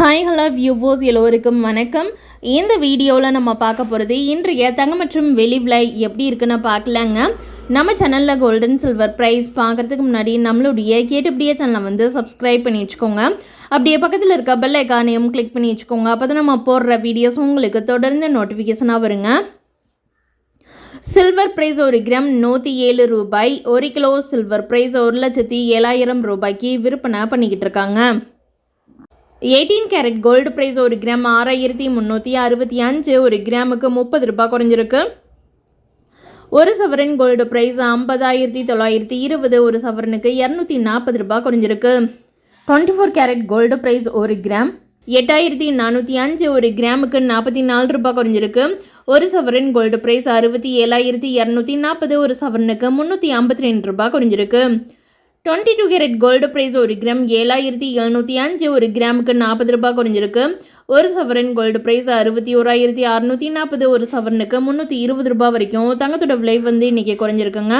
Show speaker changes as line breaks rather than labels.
Hi hello வியூவோஸ் எல்லோருக்கும் வணக்கம். இந்த வீடியோவில் நம்ம பார்க்க போகிறது இன்றைய தங்க மற்றும் வெளி விலை எப்படி இருக்குன்னு பார்க்கலாங்க. நம்ம சேனலில் கோல்டன் சில்வர் ப்ரைஸ் பார்க்குறதுக்கு முன்னாடி நம்மளுடைய கேட்டுப்படியே சேனலை வந்து சப்ஸ்கிரைப் பண்ணி வச்சுக்கோங்க. அப்படியே பக்கத்தில் இருக்க பெல் ஐக்கானையும் கிளிக் பண்ணி வச்சுக்கோங்க. அப்போ தான் நம்ம போடுற வீடியோஸ் உங்களுக்கு தொடர்ந்து நோட்டிஃபிகேஷனாக வருங்க. சில்வர் பிரைஸ் ஒரு கிராம் நூற்றி ஏழு ரூபாய். ஒரு கிலோ சில்வர் பிரைஸ் ஒரு லட்சத்தி ஏழாயிரம் ரூபாய்க்கு விற்பனை பண்ணிக்கிட்டு இருக்காங்க. எயிட்டீன் கேரட் கோல்டு ப்ரைஸ் ஒரு கிராம் ஆறாயிரத்தி முந்நூற்றி அறுபத்தி அஞ்சு ஒரு கிராமுக்கு முப்பது ரூபாய் குறைஞ்சிருக்கு. ஒரு சவரன் கோல்டு ப்ரைஸ் ஐம்பதாயிரத்தி தொள்ளாயிரத்தி இருபது ஒரு சவரனுக்கு இரநூத்தி நாற்பது ரூபாய் குறைஞ்சிருக்கு. Twenty four carat gold price ஒரு கிராம் எட்டாயிரத்தி நானூற்றி அஞ்சு ஒரு கிராமுக்கு நாற்பத்தி நாலு ரூபாய் குறைஞ்சிருக்கு. ஒரு சவரன் கோல்டு ப்ரைஸ் அறுபத்தி ஏழாயிரத்தி இரநூத்தி நாற்பது ஒரு சவரனுக்கு முந்நூற்றி ஐம்பத்தி ரெண்டு ரூபாய் குறைஞ்சிருக்கு. Twenty two carat gold price ஒரு கிராம் ஏழாயிரத்தி எழுநூற்றி அஞ்சு ஒரு கிராமுக்கு நாற்பது ரூபாய் குறைஞ்சிருக்கு. ஒரு சவரன் கோல்டு ப்ரைஸ் அறுபத்தி ஓராயிரத்தி அறுநூற்றி நாற்பது ஒரு சவரனுக்கு முந்நூற்றி இருபது ரூபாய் வரைக்கும். தங்கத்தோட விலை வந்து இன்றைக்கி குறைஞ்சிருக்குங்க.